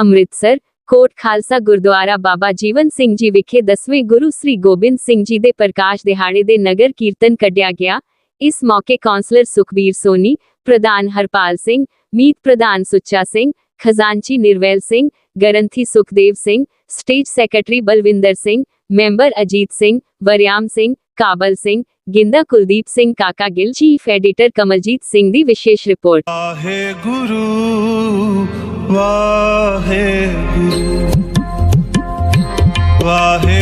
ਅੰਮ੍ਰਿਤਸਰ, ਕੋਟ ਖਾਲਸਾ ਗੁਰਦੁਆਰਾ ਬਾਬਾ ਜੀਵਨ ਸਿੰਘ ਜੀ ਵਿਖੇ 10ਵੇਂ ਗੁਰੂ ਸ੍ਰੀ ਗੋਬਿੰਦ ਸਿੰਘ ਜੀ ਦੇ ਪ੍ਰਕਾਸ਼ ਦਿਹਾੜੇ ਦੇ ਨਗਰ ਕੀਰਤਨ ਕੱਢਿਆ ਗਿਆ। ਇਸ ਮੌਕੇ ਕੌਂਸਲਰ ਸੁਖਬੀਰ ਸੋਨੀ, ਪ੍ਰਧਾਨ ਹਰਪਾਲ ਸਿੰਘ, ਮੀਤ ਪ੍ਰਧਾਨ ਸੁੱਚਾ ਸਿੰਘ, ਖਜ਼ਾਨਚੀ Nirvail Singh ਗਰੰਥੀ Sukhdev Singh, stage secretary Balwinder Singh, member Ajit Singh, Wariam Singh, Kabal Singh, Ginda Kuldeep Singh, Kaka Gill, chief editor Kamaljit Singh ਦੀ ਵਿਸ਼ੇਸ਼ ਰਿਪੋਰਟ। ਵਾਹਿਗੁਰੂ ਵਾਹਿਗੁਰੂ ਵਾਹਿਗੁਰੂ।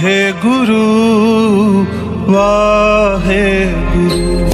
ਵਾਹਿਗੁਰੂ ਵਾਹਿਗੁਰੂ।